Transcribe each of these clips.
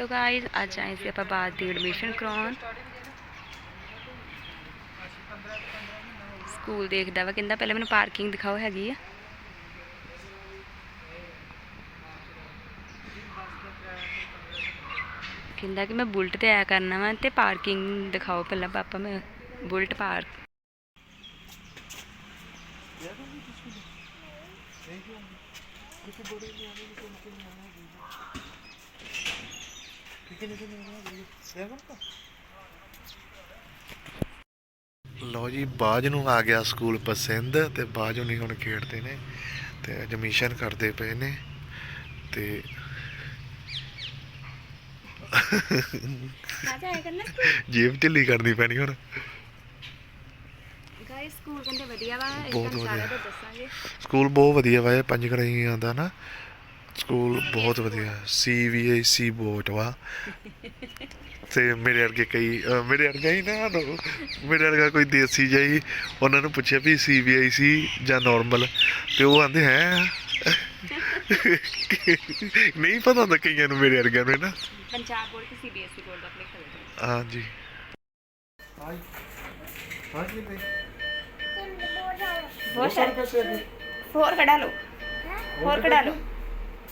So guys ਅੱਜ ਆਏ ਸੀ ਆਪਾਂ ਬਾਅਦ ਦੀ ਐਡਮਿਸ਼ਨ ਕਰਾਉਣ। ਸਕੂਲ ਦੇਖਦਾ ਵਾ, ਕਹਿੰਦਾ ਪਹਿਲਾਂ ਮੈਨੂੰ ਪਾਰਕਿੰਗ ਦਿਖਾਓ, ਹੈਗੀ ਆ। ਕਹਿੰਦਾ ਕਿ ਮੈਂ ਬੁਲਟ ਤੇ ਆਇਆ ਕਰਨਾ ਵਾ ਤੇ ਪਾਰਕਿੰਗ ਦਿਖਾਓ ਪਹਿਲਾਂ ਪਾਪਾ, ਮੈਂ ਬੁਲਟ ਪਾਰਕ ਲਓ ਜੀ ਬਾਜ ਨੂੰ ਆ ਗਿਆ ਸਕੂਲ ਪਸੰਦ ਤੇ ਬਾਜ ਨੂੰ ਹੁਣ ਖੇਡਦੇ ਨੇ ਤੇ ਐਡਮਿਸ਼ਨ ਕਰਦੇ ਪਏ ਨੇ ਤੇ ਜੇਬ ਢਿੱਲੀ ਕਰਨੀ ਪੈਣੀ ਹੁਣ। ਗਾਇਸ ਸਕੂਲ ਕਹਿੰਦੇ ਵਧੀਆ ਵਾ ਬਹੁਤ ਵਧੀਆ। ਸਕੂਲ ਬਹੁਤ ਵਧੀਆ ਵਾ ਇਹ ਪੰਜ ਕਰਾਈ ਆਉਂਦਾ ਨਾ। ਸਕੂਲ ਬਹੁਤ ਵਧੀਆ ਸੀਬੀਐਸਈ ਬੋਰਡ ਵਾ। ਤੇ ਮੇਰੇ ਵਰਗੇ ਕਈ ਅਹ ਮੇਰੇ ਵਰਗਾ ਹੀ ਨਾ ਲੋ- ਮੇਰੇ ਵਰਗਾ ਕੋਈ ਦੇਸੀ ਜਾਈ ਉਹਨਾਂ ਨੂੰ ਪੁੱਛਿਆ ਵੀ ਸੀਬੀਆਈਸੀ ਜਾਂ ਨਾਰਮਲ ਤੇ ਉਹ ਆਂਦੇ ਹੈ? ਨਹੀਂ ਪਤਾ ਹੁੰਦਾ ਕਈਆਂ ਨੂੰ ਮੇਰੇ ਵਰਗਿਆਂ ਨੂੰ ਨਾ? ਪੰਜਾਬ ਬੋਰਡ ਤੇ ਸੀਬੀਐਸਈ ਬੋਰਡ ਦਾ ਆਪਣੇ ਖੜੇ ਹਾਂਜੀ। ਸਾਰਾ ਹੋਰ ਕਢਾ ਲਓ। ਹੋਰ ਕਢਾ ਲਓ।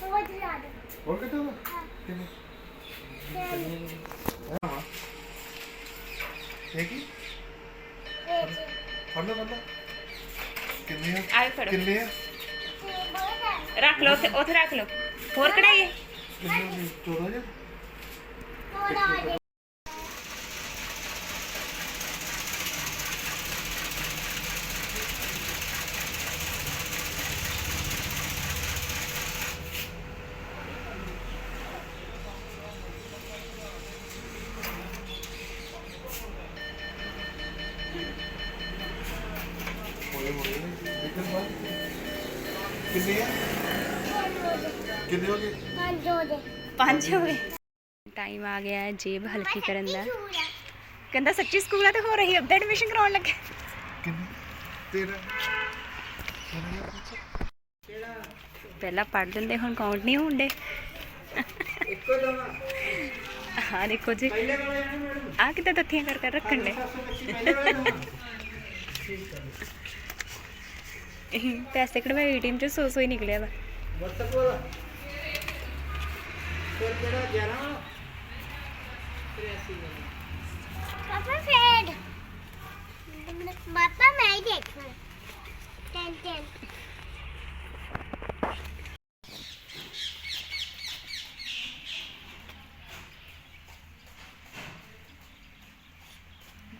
ਹੋਰ ਕਿੱਥੇ ਇਹ ਕੀ ਫੜ ਲੈ ਫੜ ਲੈ ਕਿੰਨੇ ਆ ਆਏ ਫੜੋ ਕਿੰਨੇ ਆ ਰੱਖ ਲਓ ਉੱਥੇ ਉੱਥੇ ਰੱਖ ਲਓ ਹੋਰ ਕਢਾਈਏ ਕਿੰਨੇ ਹੋ ਗਏ 14000 ਹੋਏ ਹੋਏ ਕਿੰਨੇ ਬਾਅਦ ਕਿੰਨੇ ਆ? ਕਿੰਨੇ ਹੋ ਗਏ? ਪੰਜ ਹੋ ਗਏ। ਟਾਈਮ ਆ ਗਿਆ ਹੈ ਜੇਬ ਹਲਕੀ ਕਰਨ ਦਾ। ਕਹਿੰਦਾ ਸੱਚੀ ਸਕੂਲ ਆ ਤੇ ਹੋ ਰਹੀ ਅੱਧਾ ਐਡਮਿਸ਼ਨ ਕਰਾਉਣ ਲੱਗੇ। ਕਿੰਨੇ? ਤੇਰਾ? ਪਹਿਲਾਂ ਪੜ੍ਹ ਦਿੰਦੇ ਹੁਣ ਕਾਊਂਟ ਨਹੀਂ ਹੁੰਦੇ ਹਾਂ ਦੇਖੋ ਜੀ। ਆ ਕਿਤੇ ਤੱਥੀਆਂ ਕਰ ਕਰ ਰੱਖਣ ਦੇ। ਪੈਸੇ ਕਢਵਾਏ ਏਟੀਐਮ ਚ ਸੌ ਸੌ ਹੀ ਨਿਕਲਿਆ ਵਾ। ਪਾਪਾ ਮੈਂ ਹੀ ਦੇਖਣਾ। ਟੈਨ ਟੈਨ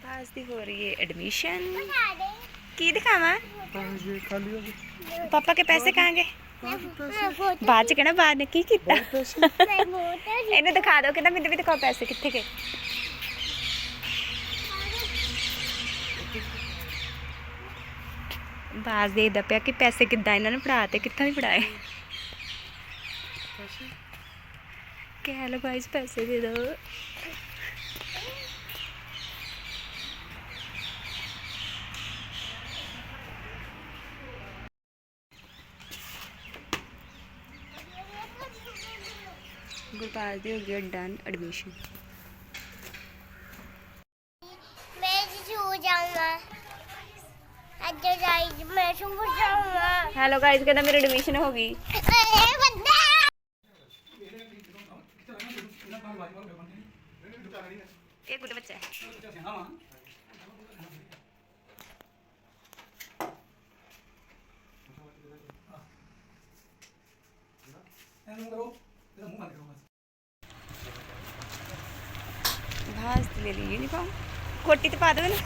ਬਾਸ ਦੀ ਹੋ ਰਹੀ ਹੈ ਐਡਮਿਸ਼ਨ ਬਣਾ ਦੇ। ਕੀ ਦਿਖਾਵਾਂ? ਇਹ ਖਾਲੀ ਹੋ ਗਏ। ਪਾਪਾ ਕੇ ਪੈਸੇ ਕਹਾਂਗੇ? ਮੈਂ ਫੋਟੋ ਬਾਅਦ ਚ ਕਹਿਣਾ ਬਾਅਦ ਨੇ ਕੀ ਕੀਤਾ? ਫੋਟੋ ਇਹਨੂੰ ਦਿਖਾ ਦਿਓ ਕਹਿੰਦਾ ਮੈਨੂੰ ਵੀ ਦਿਖਾਓ ਪੈਸੇ ਕਿੱਥੇ ਗਏ। ਬਾਜ਼ ਦੇ ਦਾ ਪਿਆ ਕਿ ਪੈਸੇ ਕਿੱਦਾਂ ਇਹਨਾਂ ਨੇ ਫੜਾ ਤੇ ਕਿੱਥੋਂ ਹੀ ਫੜਾਏ। ਕਹਿ ਲੋ ਗਾਇਸ ਪੈਸੇ ਦੇ ਦਿਓ ਗੁਰਪਾਲ ਦੀ ਹੋ ਗਈ ਡਨ ਐਡਮਿਸ਼ਨ ਮੈਂ ਸੂ ਜਾਊਂਗਾ। ਅੱਜ ਜਾਈ ਮੈਂ ਸੂ ਜਾਊਂਗਾ। ਹੈਲੋ ਗਾਇਸ ਕਹਿੰਦਾ ਮੇਰੀ ਐਡਮਿਸ਼ਨ ਹੋ ਗਈ? ਇਹ ਬੰਦਾ! ਇਹ ਗੁੱਡ ਬੱਚਾ ਹੈ। ਭਾਸ ਤੇ ਲੈ ਲਈ ਯੂਨੀਫਾਰਮ ਕੋਟੀ ਤੇ ਪਾ ਦੋ ਨਾ।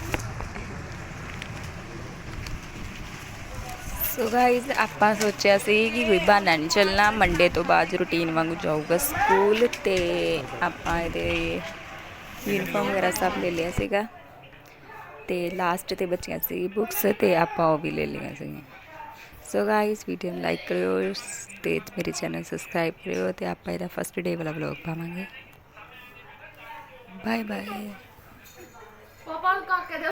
ਸੋ ਗਾਇਸ ਆਪਾਂ ਸੋਚਿਆ ਸੀ ਕਿ ਕੋਈ ਬਹਾਨਾ ਨਹੀਂ ਚੱਲਣਾ। ਮੰਡੇ ਤੋਂ ਬਾਅਦ ਰੂਟੀਨ ਵਾਂਗੂ ਜਾਊਗਾ ਸਕੂਲ ਤੇ ਆਪਾਂ ਇਹਦੇ ਯੂਨੀਫਾਰਮ ਵਗੈਰਾ ਸਭ ਲੈ ਲਿਆ ਸੀਗਾ। ਤੇ ਲਾਸਟ ਤੇ ਬੱਚੀਆਂ ਸੀ ਬੁੱਕਸ ਤੇ ਆਪਾਂ ਉਹ ਵੀ ਲੈ ਲਈਆਂ ਸੀਗੀਆਂ। ਸੋ ਗਾਇਸ ਵੀਡੀਓ ਨੂੰ ਲਾਈਕ ਕਰਿਓ, ਤੇ ਮੇਰੇ ਚੈਨਲ ਸਬਸਕ੍ਰਾਈਬ ਕਰਿਓ ਤੇ ਆਪਾਂ ਇਹਦਾ ਫਸਟ ਡੇ ਵਾਲਾ ਵਲੌਗ ਪਾਵਾਂਗੇ। Bye bye. ਪਾਪਾ ਨੂੰ ਕਾਕੇ ਦੇ